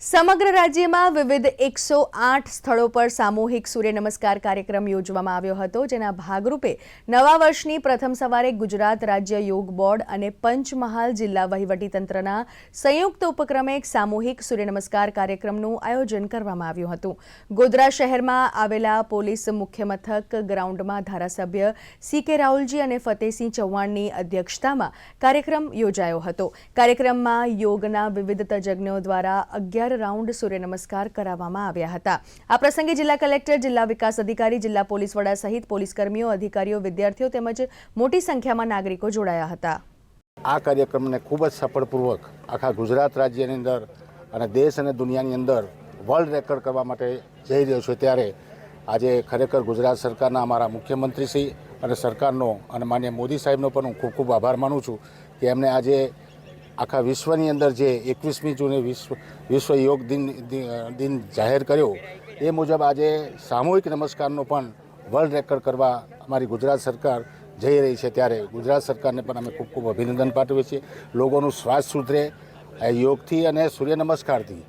સમગ્ર રાજ્યમાં વિવિધ એકસો આઠ સ્થળો પર સામૂહિક સૂર્ય નમસ્કાર કાર્યક્રમ યોજવામાં આવ્યો હતો, જેના ભાગરૂપે નવા વર્ષની પ્રથમ સવારે ગુજરાત રાજ્ય યોગ બોર્ડ અને પંચમહાલ જિલ્લા વહીવટીતંત્રના સંયુક્ત ઉપક્રમે એક સામૂહિક સૂર્ય નમસ્કાર કાર્યક્રમનું આયોજન કરવામાં આવ્યું હતું. ગોધરા શહેરમાં આવેલા પોલીસ મુખ્ય મથક ગ્રાઉન્ડમાં ધારાસભ્ય સી કે રાહુલજી અને ફતેહસિંહ ચૌહાણની અધ્યક્ષતામાં કાર્યક્રમ યોજાયો હતો. કાર્યક્રમમાં યોગના વિવિધ તજજ્ઞો દ્વારા અગિયાર રાઉન્ડ સૂર્ય નમસ્કાર કરાવવામાં આવ્યા હતા. આ પ્રસંગે જિલ્લા કલેક્ટર, જિલ્લા વિકાસ અધિકારી, જિલ્લા પોલીસ વડા સહિત પોલીસ કર્મીઓ, અધિકારીઓ, વિદ્યાર્થીઓ તેમજ મોટી સંખ્યામાં નાગરિકો જોડાયા હતા. આ કાર્યક્રમને ખૂબ જ સફળપૂર્વક આખા ગુજરાત રાજ્યની અંદર અને દેશ અને દુનિયાની અંદર વર્લ્ડ રેકોર્ડ કરવા માટે જઈ રહ્યો છું. ત્યારે આજે ખરેખર ગુજરાત સરકારના અમારા મુખ્યમંત્રીશ્રી અને સરકારનો અને માન્ય મોદી સાહેબનો પણ હું ખૂબ ખૂબ આભાર માનું છું કે એમને આજે આખા વિશ્વની અંદર જે એકવીસમી જૂને વિશ્વ વિશ્વ યોગ દિન દિન જાહેર કર્યો, એ મુજબ આજે સામૂહિક નમસ્કારનો પણ વર્લ્ડ રેકોર્ડ કરવા અમારી ગુજરાત સરકાર જઈ રહી છે. ત્યારે ગુજરાત સરકારને પણ અમે ખૂબ ખૂબ અભિનંદન પાઠવીએ છીએ. લોકોનું શ્વાસ સુધરે યોગથી અને સૂર્ય નમસ્કારથી